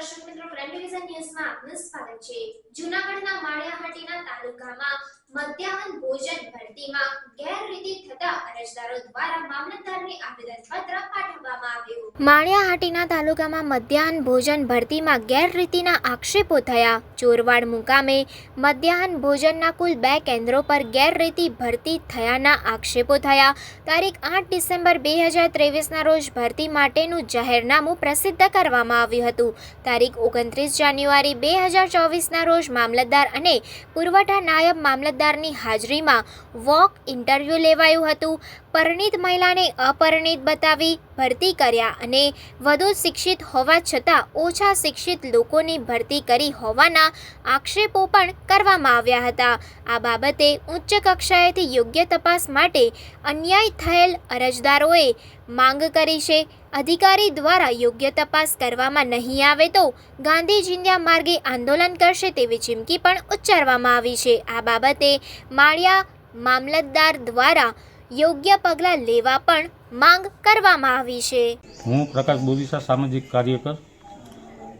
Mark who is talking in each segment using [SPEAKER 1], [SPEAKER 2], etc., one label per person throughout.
[SPEAKER 1] ન્યૂઝમાં આપનું સ્વાગત છે. જૂનાગઢના માળિયાહાટીના તાલુકામાં મધ્યાહન ભોજન ભરતીમાં ગેરરીતિ થતા અરજદારો દ્વારા મામલતદારને આવેદનપત્ર પાઠવવામાં આવ્યું. માળિયાહાટીના તાલુકામાં મધ્યાહન ભોજન ભરતીમાં ગેરરીતિના આક્ષેપો થયા. ચોરવાડ મુકામે મધ્યાહન ભોજનના કુલ બે કેન્દ્રો પર ગેરરીતિ ભરતી થયાના આક્ષેપો થયા. તારીખ આઠ ડિસેમ્બર બે હજાર ત્રેવીસના રોજ ભરતી માટેનું જાહેરનામું પ્રસિદ્ધ કરવામાં આવ્યું હતું. તારીખ ઓગણત્રીસ જાન્યુઆરી બે હજાર ચોવીસના રોજ મામલતદાર અને પુરવઠા નાયબ મામલતદારની હાજરીમાં વોક ઇન્ટરવ્યૂ લેવાયું હતું. પરિણીત મહિલાને અપરિણીત બતાવી ભરતી કર્યા અને વધુ શિક્ષિત હોવા છતાં ઓછા શિક્ષિત લોકોની ભરતી કરી હોવાના આક્ષેપો પણ કરવામાં આવ્યા હતા. આ બાબતે ઉચ્ચ કક્ષાએથી યોગ્ય તપાસ માટે અન્યાય થયેલ અરજદારોએ માંગ કરી છે. અધિકારી દ્વારા યોગ્ય તપાસ કરવામાં નહીં આવે તો ગાંધી માર્ગે આંદોલન કરશે તેવી ચીમકી પણ ઉચ્ચારવામાં આવી છે. આ બાબતે માળિયા મામલતદાર દ્વારા યોગ્ય પગલાં લેવા પણ માંગ કરવામાં આવી છે.
[SPEAKER 2] હું પ્રકાશ બોરીસા સામાજિક કાર્યકર.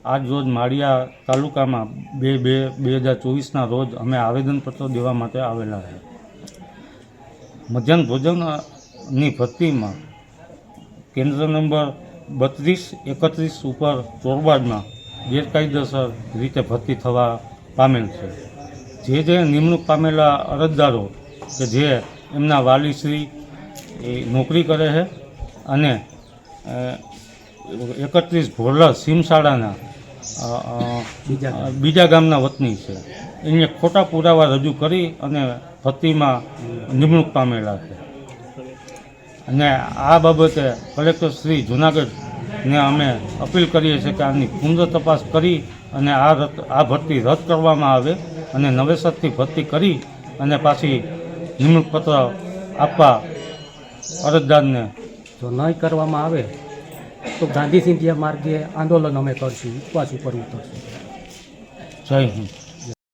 [SPEAKER 2] આજ રોજ માળિયા તાલુકામાં બે બે બે હજાર ચોવીસના રોજ અમે આવેદનપત્ર દેવા માટે આવેલા છે મધ્યાહન ભોજનની ભરતીમાં કેન્દ્ર નંબર બત્રીસ, એકત્રીસ ઉપર ચોરબાડમાં ગેરકાયદેસર રીતે ભરતી થવા પામેલ છે. જે જે નિમણૂક પામેલા અરજદારો કે જે એમના વાલીશ્રી એ નોકરી કરે છે અને એકત્રીસ ભોરલા સીમશાળાના બીજા ગામના વતની છે. એને ખોટા પુરાવા રજૂ કરી અને ભરતીમાં નિમણૂક પામેલા છે. અને આ બાબતે કલેક્ટર શ્રી જુનાગઢને અમે અપીલ કરીએ છીએ કે આની પુનઃ તપાસ કરી અને આ રદ આ ભરતી રદ કરવામાં આવે અને નવેસરથી ભરતી કરી અને પાછી નિમણૂક પત્ર આપવા અરજદારને.
[SPEAKER 3] જો નહીં કરવામાં આવે તો ગાંધી સિંધિયા માર્ગે આંદોલન અમે કરશું ઉપવાસ ઉપર ઉતરશું.
[SPEAKER 2] જય હિન્દ.